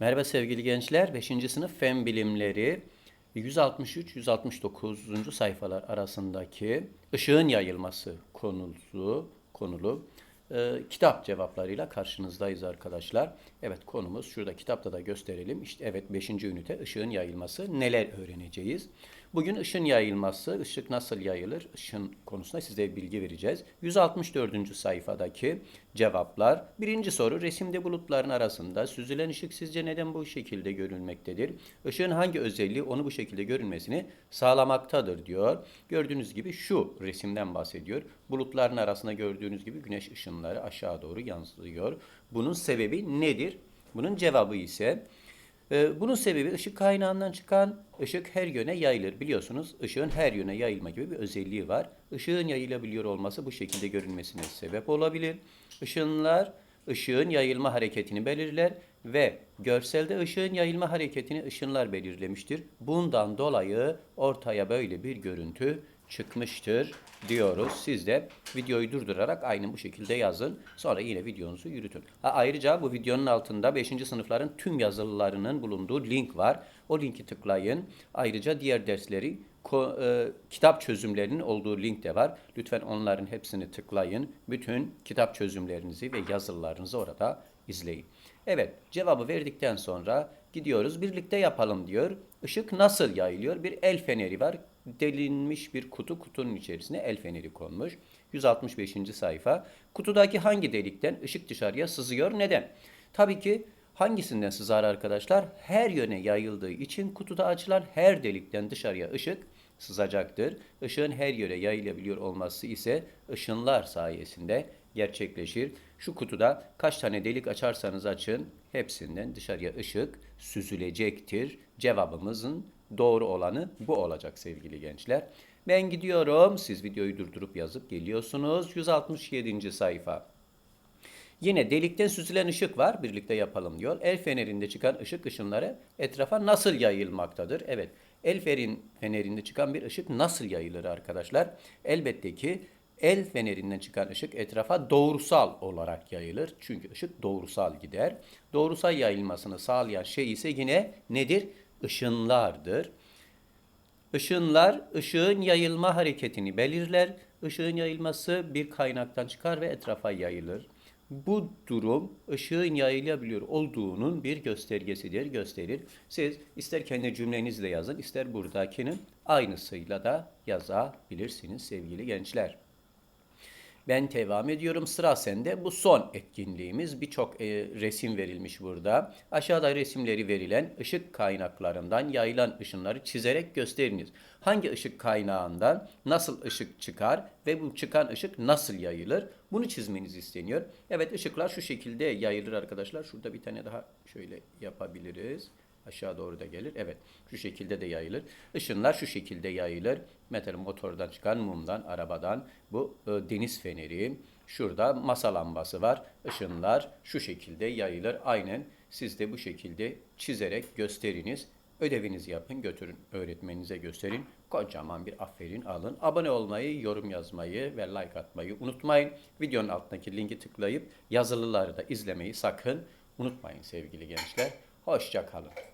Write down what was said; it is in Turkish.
Merhaba sevgili gençler. 5. sınıf Fen Bilimleri 163-169. sayfalar arasındaki ışığın yayılması konusu konulu e, kitap cevaplarıyla karşınızdayız arkadaşlar. Evet konumuz şurada kitapta da gösterelim. İşte evet 5. ünite ışığın yayılması neler öğreneceğiz? Bugün ışın yayılması, ışık nasıl yayılır? Işın konusunda size bilgi vereceğiz. 164. sayfadaki cevaplar. Birinci soru resimde bulutların arasında süzülen ışık sizce neden bu şekilde görünmektedir? Işığın hangi özelliği onu bu şekilde görünmesini sağlamaktadır diyor. Gördüğünüz gibi şu resimden bahsediyor. Bulutların arasında gördüğünüz gibi güneş ışınları aşağı doğru yansıyor. Bunun sebebi nedir? Bunun cevabı ise ee, bunun sebebi ışık kaynağından çıkan ışık her yöne yayılır. Biliyorsunuz ışığın her yöne yayılma gibi bir özelliği var. Işığın yayılabiliyor olması bu şekilde görünmesine sebep olabilir. Işınlar ışığın yayılma hareketini belirler ve görselde ışığın yayılma hareketini ışınlar belirlemiştir. Bundan dolayı ortaya böyle bir görüntü çıkmıştır diyoruz. Siz de videoyu durdurarak aynı bu şekilde yazın. Sonra yine videonuzu yürütün. Ha, ayrıca bu videonun altında 5. sınıfların tüm yazılılarının bulunduğu link var. O linki tıklayın. Ayrıca diğer dersleri ko- e, kitap çözümlerinin olduğu link de var. Lütfen onların hepsini tıklayın. Bütün kitap çözümlerinizi ve yazılarınızı orada izleyin. Evet, cevabı verdikten sonra gidiyoruz. Birlikte yapalım diyor. Işık nasıl yayılıyor? Bir el feneri var. Delinmiş bir kutu. Kutunun içerisine el feneri konmuş. 165. sayfa. Kutudaki hangi delikten ışık dışarıya sızıyor? Neden? Tabii ki hangisinden sızar arkadaşlar? Her yöne yayıldığı için kutuda açılan her delikten dışarıya ışık sızacaktır. Işığın her yöne yayılabiliyor olması ise ışınlar sayesinde gerçekleşir. Şu kutuda kaç tane delik açarsanız açın hepsinden dışarıya ışık süzülecektir. Cevabımızın doğru olanı bu olacak sevgili gençler. Ben gidiyorum. Siz videoyu durdurup yazıp geliyorsunuz. 167. sayfa. Yine delikten süzülen ışık var. Birlikte yapalım diyor. El fenerinde çıkan ışık ışınları etrafa nasıl yayılmaktadır? Evet. El ferin fenerinde çıkan bir ışık nasıl yayılır arkadaşlar? Elbette ki el fenerinden çıkan ışık etrafa doğrusal olarak yayılır. Çünkü ışık doğrusal gider. Doğrusal yayılmasını sağlayan şey ise yine nedir? Işınlardır. Işınlar ışığın yayılma hareketini belirler. Işığın yayılması bir kaynaktan çıkar ve etrafa yayılır. Bu durum ışığın yayılabiliyor olduğunun bir göstergesidir, gösterir. Siz ister kendi cümlenizle yazın, ister buradakinin aynısıyla da yazabilirsiniz sevgili gençler. Ben devam ediyorum. Sıra sende. Bu son etkinliğimiz. Birçok e, resim verilmiş burada. Aşağıda resimleri verilen ışık kaynaklarından yayılan ışınları çizerek gösteriniz. Hangi ışık kaynağından nasıl ışık çıkar ve bu çıkan ışık nasıl yayılır? Bunu çizmeniz isteniyor. Evet ışıklar şu şekilde yayılır arkadaşlar. Şurada bir tane daha şöyle yapabiliriz. Aşağı doğru da gelir. Evet. Şu şekilde de yayılır. Işınlar şu şekilde yayılır. Mesela motordan çıkan mumdan, arabadan bu e, deniz feneri. Şurada masa lambası var. Işınlar şu şekilde yayılır. Aynen siz de bu şekilde çizerek gösteriniz. Ödevinizi yapın, götürün öğretmeninize gösterin. Kocaman bir aferin alın. Abone olmayı, yorum yazmayı ve like atmayı unutmayın. Videonun altındaki linki tıklayıp yazılıları da izlemeyi sakın unutmayın sevgili gençler. Hoşça kalın.